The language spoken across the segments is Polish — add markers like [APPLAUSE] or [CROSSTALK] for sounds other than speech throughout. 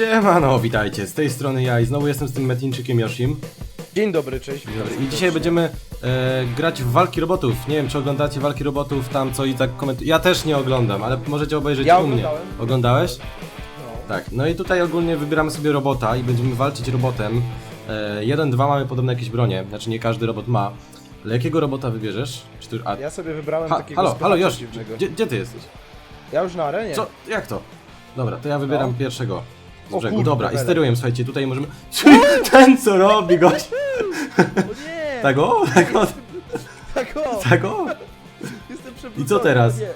Siemano, witajcie, z tej strony ja i znowu jestem z tym Metinczykiem Yoshim. Dzień dobry, cześć. I dzisiaj będziemy e, grać w walki robotów. Nie wiem, czy oglądacie walki robotów tam, co i tak komentują. Ja też nie oglądam, ale możecie obejrzeć Ja u mnie. oglądałem. Oglądałeś? No. Tak, no i tutaj ogólnie wybieramy sobie robota i będziemy walczyć robotem. E, jeden, dwa mamy podobne jakieś bronie, znaczy nie każdy robot ma. Ale jakiego robota wybierzesz? Czy a, Ja sobie wybrałem ha, takiego halo, halo, dziwnego. gdzie, gdzie ty jesteś? Ja już na arenie. Co? Jak to? Dobra, to ja wybieram No. pierwszego z O brzegu. kurde, Dobra, i bele. steruję, słuchajcie, tutaj możemy... [LAUGHS] Ten co robi, gość! O nie! Tak o, tak o, Tak o! tak o. Jestem przewrócony. I co teraz? Nie,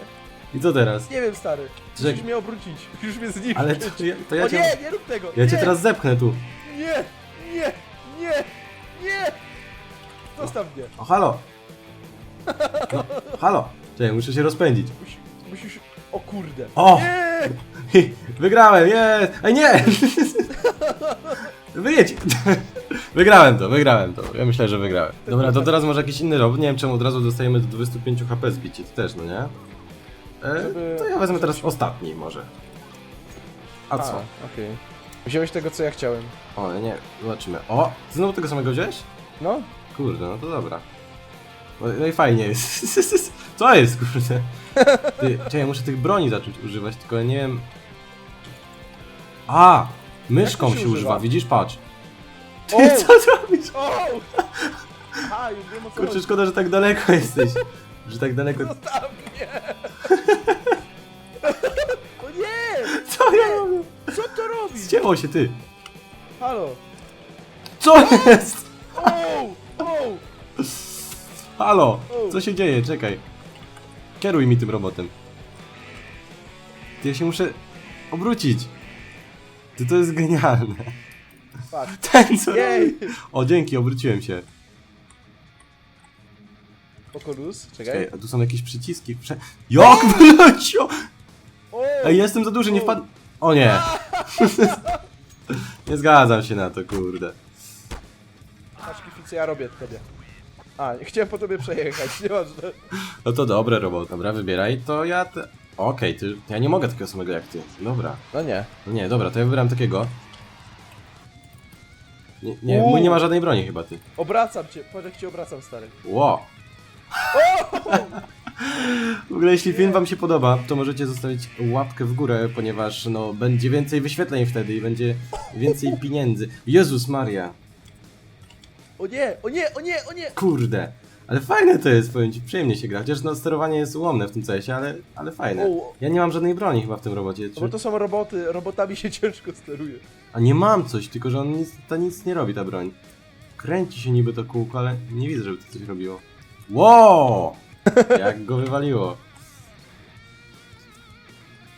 I co teraz? nie wiem stary. Że- Musisz mnie obrócić. Musisz mnie zniszczyć. Ale to ja, to ja o cię... nie, nie rób tego! Ja nie, cię teraz zepchnę tu. Nie! Nie! Nie! Nie! Zostaw mnie. O, halo! No, halo! Czekaj, muszę się rozpędzić. Musi, musisz... O kurde. O! Nie! [LAUGHS] Wygrałem, jest! Ej, nie! [LAUGHS] Wyjedź! Wygrałem to, wygrałem to. Ja myślę, że wygrałem. Dobra, to teraz może jakiś inny robot. Nie wiem, czemu od razu dostajemy do 25 HP zbicie. Ty też, no nie? E, to ja wezmę teraz ostatni może. A co? Okej. Wziąłeś tego, co ja chciałem. O, nie, zobaczymy. O! Ty znowu tego samego wziąłeś? No? Kurde, no to dobra. No, no i fajnie jest. [LAUGHS] Co jest, kurde? Ty, czekaj, muszę tych broni zacząć używać, tylko ja nie wiem... A! Myszką Jak to się, się używa, używa? widzisz? Patrz. Ty, O! co zrobisz? O! A, już wiem o co Kurczę, chodzi. szkoda, że tak daleko jesteś. Że tak daleko... Zostaw mnie! O nie! Co ja robię? Co to robisz? Zcięło się, ty. Halo! Co jest? O! O! Halo! Co się dzieje? Czekaj. Kieruj mi tym robotem. Ty, ja się muszę obrócić. Ty, to jest genialne. Patrz. Ten co Jej! O, dzięki, obróciłem się. Pokolus, Czekaj, czekaj. a tu są jakieś przyciski. Prze... Jak wyleciał? O! Ej, jestem za duży, nie wpadł. O nie. [LAUGHS] nie zgadzam się na to, kurde. Patrz, kifice, ja robię tobie. A, chciałem po tobie przejechać, [LAUGHS] nieważne. No to dobre, robot, dobra, wybieraj. To ja te... Okej, ty... ja nie mogę takiego samego jak ty. Dobra. No nie. No nie, dobra, to ja wybieram takiego. Nie, nie, mój nie ma żadnej broni chyba, ty. Obracam cię, patrz jak cię obracam, stary. Ło. W ogóle jeśli film wam się podoba, to możecie zostawić łapkę w górę, ponieważ no będzie więcej wyświetleń wtedy i będzie więcej pieniędzy. Jezus Maria. O nie, o nie, o nie, o nie! Kurde. Ale fajne to jest, powiem ci, przyjemnie się gra. Chociaż no sterowanie jest ułomne w tym CS-ie, ale, ale fajne. O. Ja nie mam żadnej broni chyba w tym robocie. No bo to są roboty, robotami się [LAUGHS] ciężko steruje. A nie mam coś, tylko że on nic, to nic nie robi ta broń. Kręci się niby to kółko, ale nie widzę, żeby to coś robiło. Wow! [LAUGHS] Jak go wywaliło.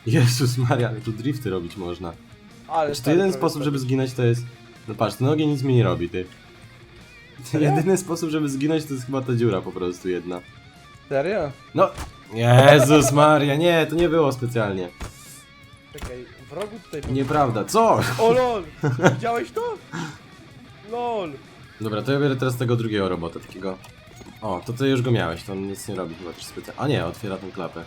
Jezus Maria, ale tu drifty robić można. Ale Czy to stary, jeden prawie sposób, żeby spadłeś. zginąć to jest... No patrz, te nogi nic mi nie robi, ty. Jedyny sposób, żeby zginąć to jest chyba ta dziura po prostu jedna. Serio? No, Jezus Maria, nie, to nie było specjalnie. Czekaj, wrogu tutaj... Nieprawda, co? O lol! Widziałeś to? Lol! Dobra, to ja biorę teraz tego drugiego robota, takiego... O, to ty już go miałeś, to on nic nie robi chyba też specjalnie. A nie, otwiera tą klapę.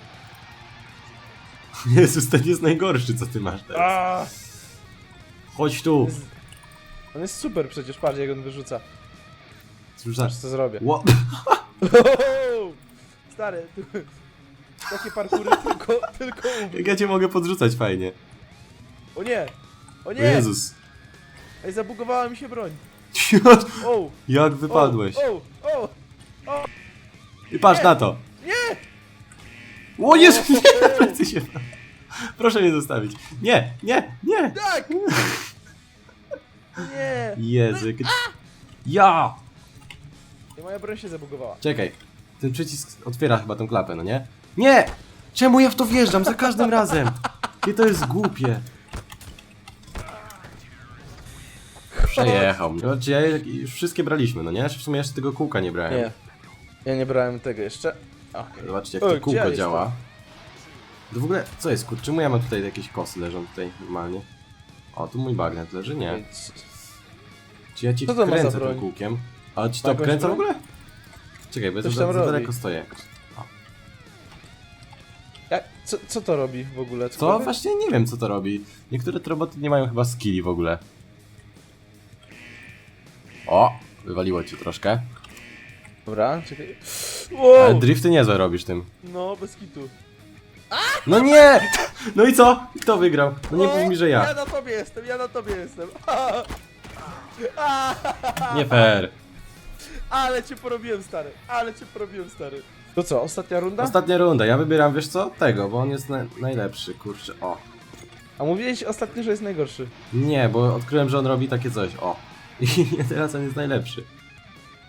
[LAUGHS] Jezus, ten jest najgorszy, co ty masz teraz. A! Chodź tu. On jest super przecież, patrz jak on wyrzuca. Rzucasz. Patrz co zrobię. Ło- [LAUGHS] [LAUGHS] Stary, tu, takie parkury tylko, tylko u mnie. Jak ja cię mogę podrzucać fajnie. O nie! O O nie! Jezus. Ej, zabugowała mi się broń. O! Jak wypadłeś. O! O! o. I patrz na to. Nie! O Jezu, nie, [LAUGHS] plecy się. Proszę mnie zostawić. Nie, nie, nie. Tak! Nie! Jezu, jakie... Ja! I moja broń się zabugowała. Czekaj, ten przycisk otwiera chyba tą klapę, no nie? Nie! Czemu ja w to wjeżdżam za każdym razem? Jakie to jest głupie. Przejechał. Znaczy ja już wszystkie braliśmy, no nie? W sumie jeszcze tego kółka nie brałem. Nie. Ja nie brałem tego jeszcze. Okej. Zobaczcie jak O, to gdzie kółko działa. To w ogóle, co jest, kur... Czemu ja mam tutaj jakieś kosy leżą tutaj normalnie? O, tu mój bagnet leży? Nie. Więc- Czy ja ci Co to ma za kręcę broń? tym kółkiem? A ci to Ma jakąś obkręca w ogóle? Czekaj, bo ja tu Coś za, tam za robi. daleko stoję. O. Ja, co, co to robi w ogóle? Co? Właśnie nie wiem co to robi. Niektóre te roboty nie mają chyba skilli w ogóle. O! Wywaliło ci troszkę. Dobra, czekaj. Wow! Ale drifty niezłe robisz tym. No, bez kitu. No nie! No i co? Kto wygrał? No nie mów mi, że Ja ja. na tobie jestem, ja na tobie jestem. [LAUGHS] Nie fair. Ale cię porobiłem, stary. Ale cię porobiłem, stary. To co, ostatnia runda? Ostatnia runda. Ja wybieram, wiesz co? Tego, bo on jest na najlepszy, kurczę. O. A mówiłeś ostatnio, że jest najgorszy. Nie, bo odkryłem, że on robi takie coś. O. [LAUGHS] I teraz on jest najlepszy.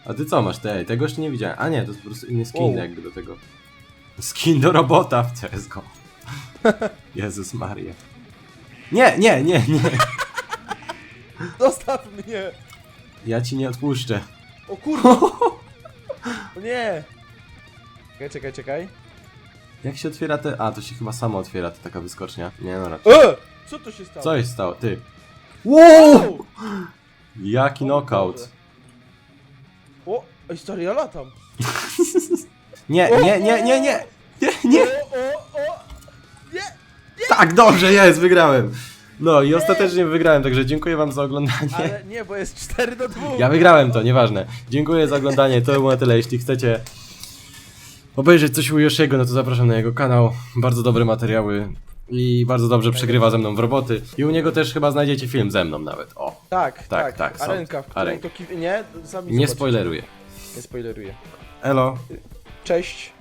A ty co masz? Tej, tego jeszcze nie widziałem. A nie, to jest po prostu inny skin Wow. jakby do tego. Skin do robota w CSGO. [LAUGHS] Jezus Maria. Nie, nie, nie, nie. Zostaw mnie! Ja ci nie odpuszczę. O kurde! O nie! Czekaj, czekaj, czekaj. Jak się otwiera te... A, to się chyba samo otwiera, to taka wyskocznia. Nie no raczej. E! Co to się stało? Co się stało? Ty. Wow! Jaki knockout. O! Ej, stary, ja latam. Nie, nie, nie, nie, nie. Nie, nie. O, o, o! Nie! Tak, dobrze, jest, wygrałem. No i ostatecznie wygrałem, także dziękuję wam za oglądanie. Ale nie, bo jest 4 do 2. Ja wygrałem to, nieważne. Dziękuję za oglądanie, to było na tyle. Jeśli chcecie obejrzeć coś u Yoshiego, no to zapraszam na jego kanał. Bardzo dobre materiały i bardzo dobrze przegrywa ze mną w roboty. I u niego też chyba znajdziecie film ze mną nawet. O, Tak, Tak, tak, tak. Arenka, w Arenka. to ki... Nie, sami nie zobaczycie. spoileruję. Nie spoileruję. Elo. Cześć.